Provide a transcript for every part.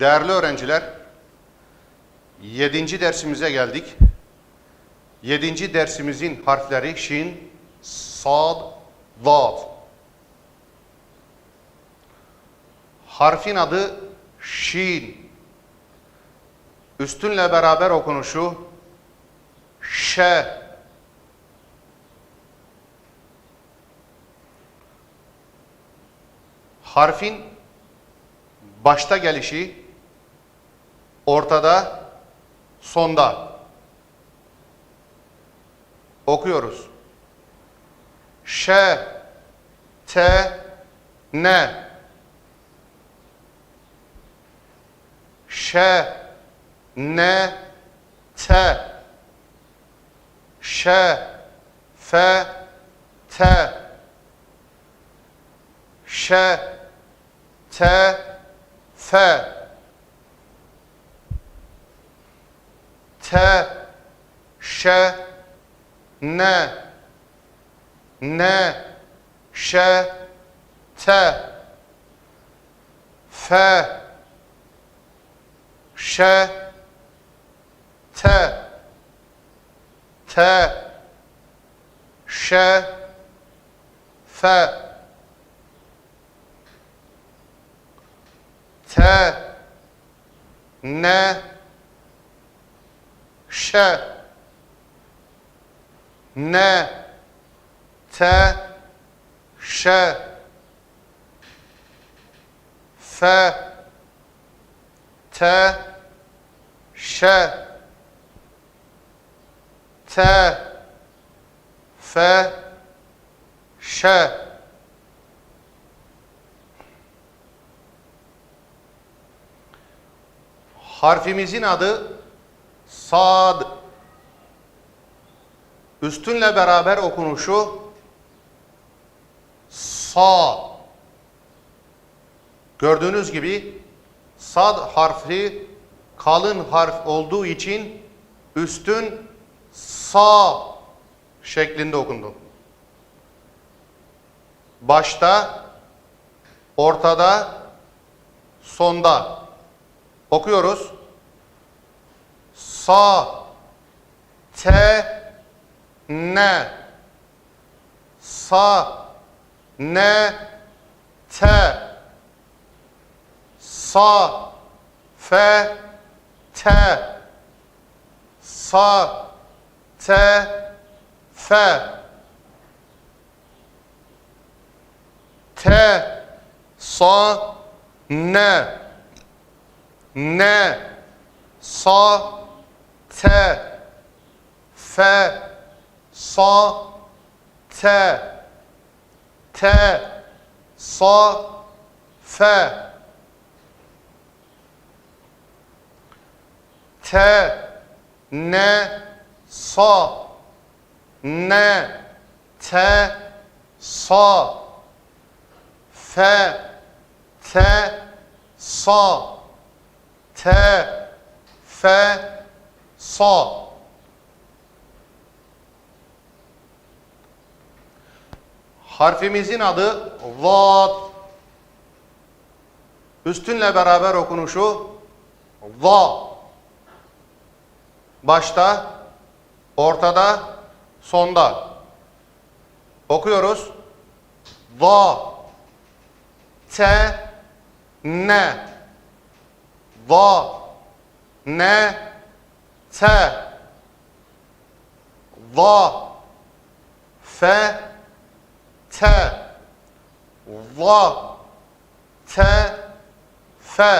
Değerli öğrenciler, 7. dersimize geldik. 7. dersimizin harfleri şin, sad, zat. Harfin adı şin. Üstünle beraber okunuşu şe. Harfin başta gelişi ortada, sonda. Okuyoruz. Ş, T, N. Ş, N, T. Ş, F, T. Ş, T, F. T, Ş, N, N, Ş, T, F, Ş, T, T, Ş, F, T, N, Ş, N, T, Ş, F, T, Ş, T, F, Ş. Harfimizin adı Sad. Üstünle beraber okunuşu Sa. Gördüğünüz gibi Sad harfi kalın harf olduğu için üstün Sa şeklinde okundu. Başta, ortada, sonda. Okuyoruz. Sa, te, ne. Sa, ne, te. Sa, fe, te. Sa, te, fe. Te, sa, ne. Ne, sa, te. Fe, sa, te. Te, sa, fe. Te, ne, sa. Ne, te, sa. Fe, te, sa. Te, fe, sa. Harfimizin adı Zat. Üstünle beraber okunuşu Va. Başta, ortada, sonda. Okuyoruz. Va. Te, ne. Va. Ne. Te. Va. Fe. Te. Va. Te. Fe.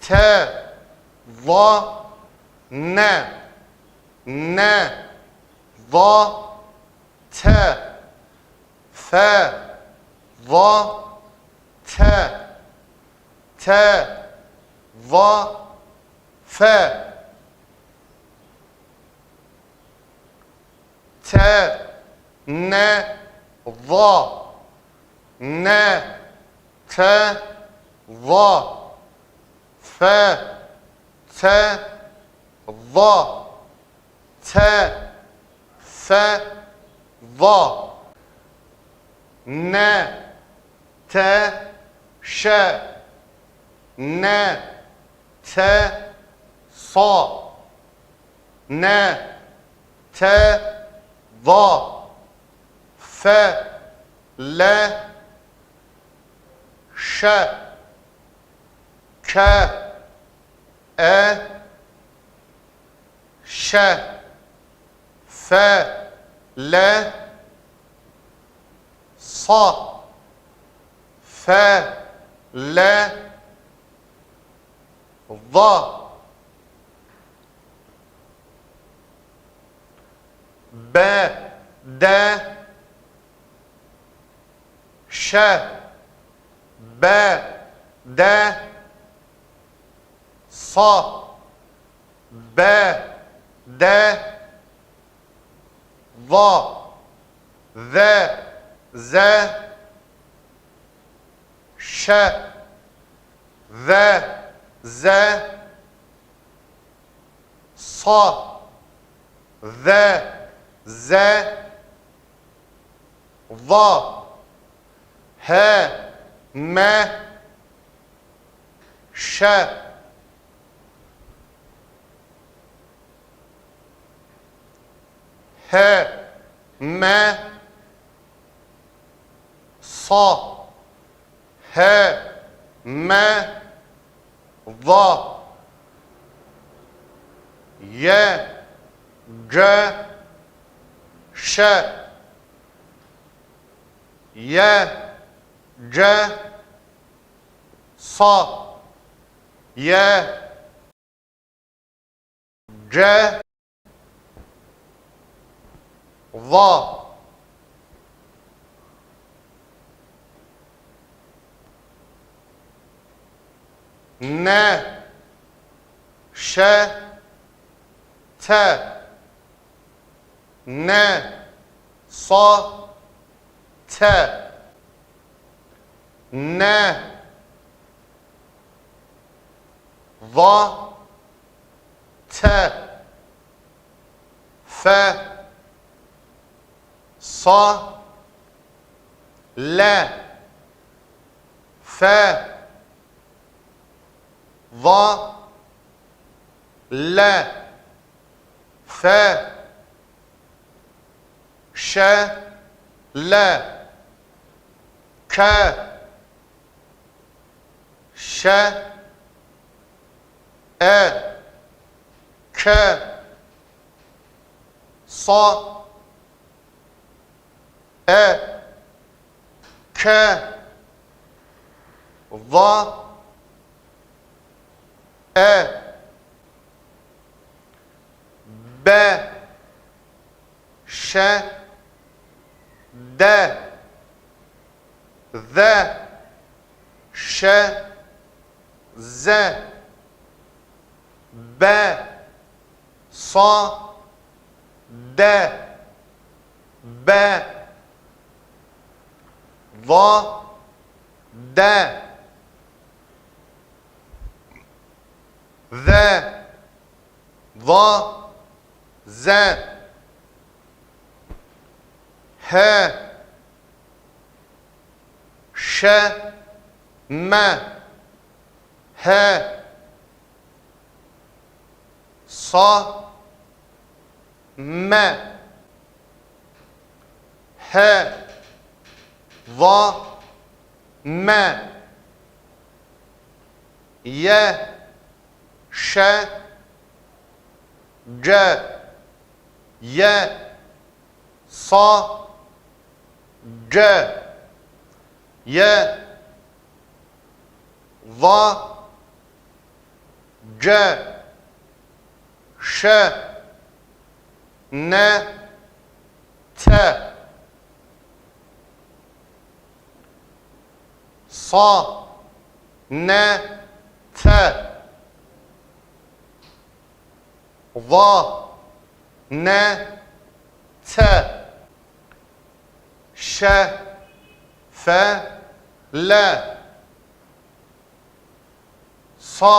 Te. Va. Ne. Ne. Va. Te. Fe. Va. Te. Te. Va. Fe. Te. Ne. Va. Ne. Te. Va. Fe. Te. Va. Te. Fe. Va. Ne. Te. ş ne te sa ne te va fe le ş ke e ş fe le sa fe le va. Be de ş. Be de sa be de va ve ze ş. Ve ze sa ve ze va he me ş. He me sa he me va. Ye. Ge. Ş ye. Ge. Sa ye. Ge. Va ne? Ş te? Ne? Sa? Te? Ne? Va? Te? Fe? Sa? Le? Fe va le fe ş le ke ş e ke sa e ke va e be ş de ze ş ze be sa de be va de ve va ze he ş me he sa me he va me ye ş ce ye sa ce ye va ce ş ne te sa ne te va ne te ş fe le. Sa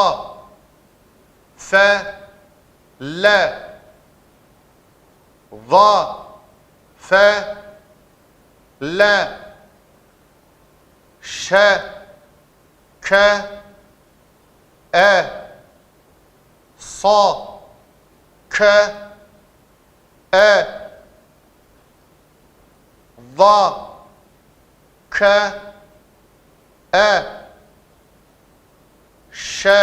fe le. Va fe le. Ş ke e. Sa ke e va ke e şe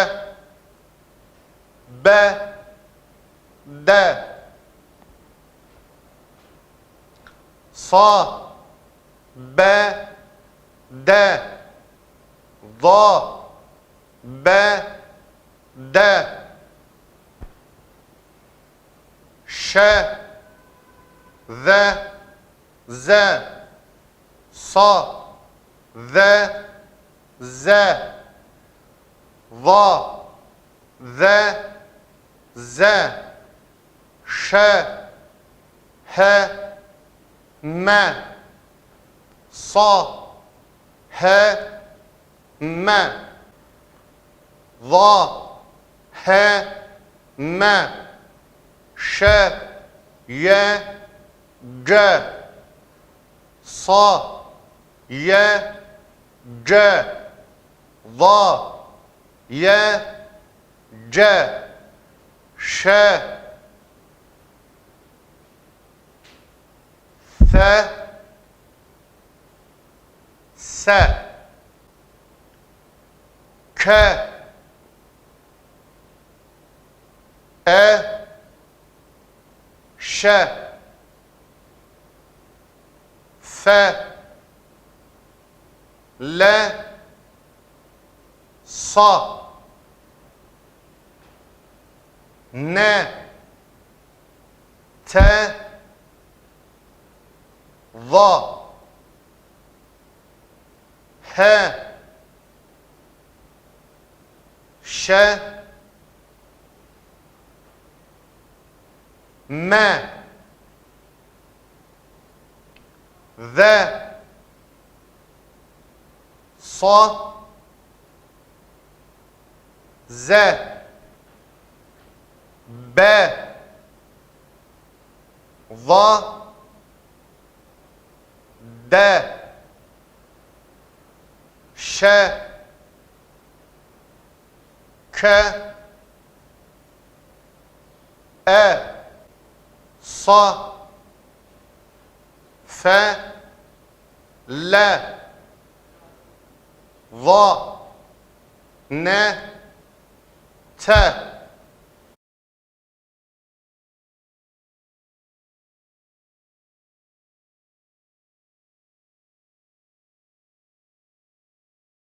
be de sa be de va be de şe ve ze sa ve ze va ve ze şe he me sa he me va he me şe ye ge sa ye ge va ye ce şe fe se ke e şe fe le sa ne te va he şe me ve sa ze be va de şe ke e sa fe le va ne te